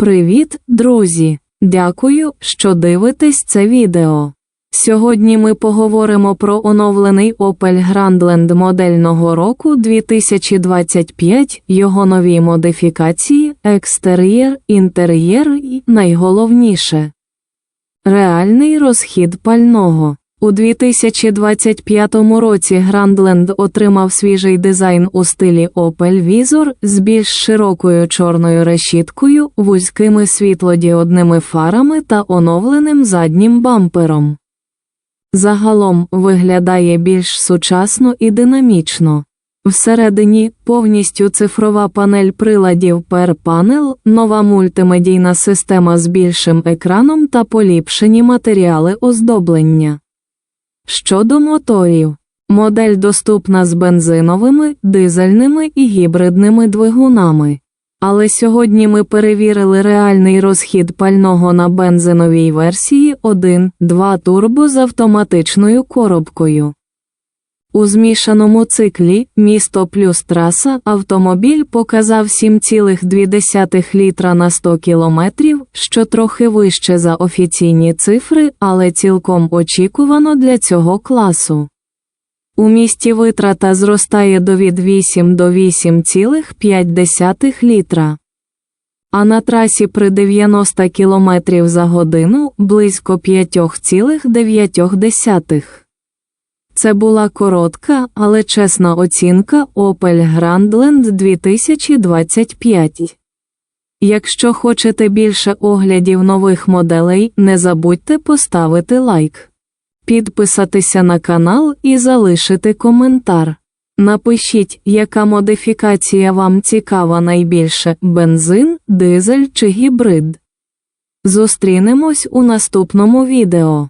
Привіт, друзі! Дякую, що дивитесь це відео. Сьогодні ми поговоримо про оновлений Opel Grandland модельного року 2025, його нові модифікації, екстер'єр, інтер'єр і найголовніше реальний розхід пального. У 2025 році Grandland отримав свіжий дизайн у стилі Opel Vizor з більш широкою чорною решіткою, вузькими світлодіодними фарами та оновленим заднім бампером. Загалом виглядає більш сучасно і динамічно. Всередині повністю цифрова панель приладів Per Panel, нова мультимедійна система з більшим екраном та поліпшені матеріали оздоблення. Щодо моторів, модель доступна з бензиновими, дизельними і гібридними двигунами. Але сьогодні ми перевірили реальний розхід пального на бензиновій версії 1.2 турбо з автоматичною коробкою. У змішаному циклі місто плюс траса автомобіль показав 7,2 літра на 100 кілометрів, що трохи вище за офіційні цифри, але цілком очікувано для цього класу. У місті витрата зростає до від 8 до 8,5 літра. А на трасі при 90 км за годину близько 5,9. Це була коротка, але чесна оцінка Opel Grandland 2025. Якщо хочете більше оглядів нових моделей, не забудьте поставити лайк, підписатися на канал і залишити коментар. Напишіть, яка модифікація вам цікава найбільше бензин, дизель чи гібрид. Зустрінемось у наступному відео.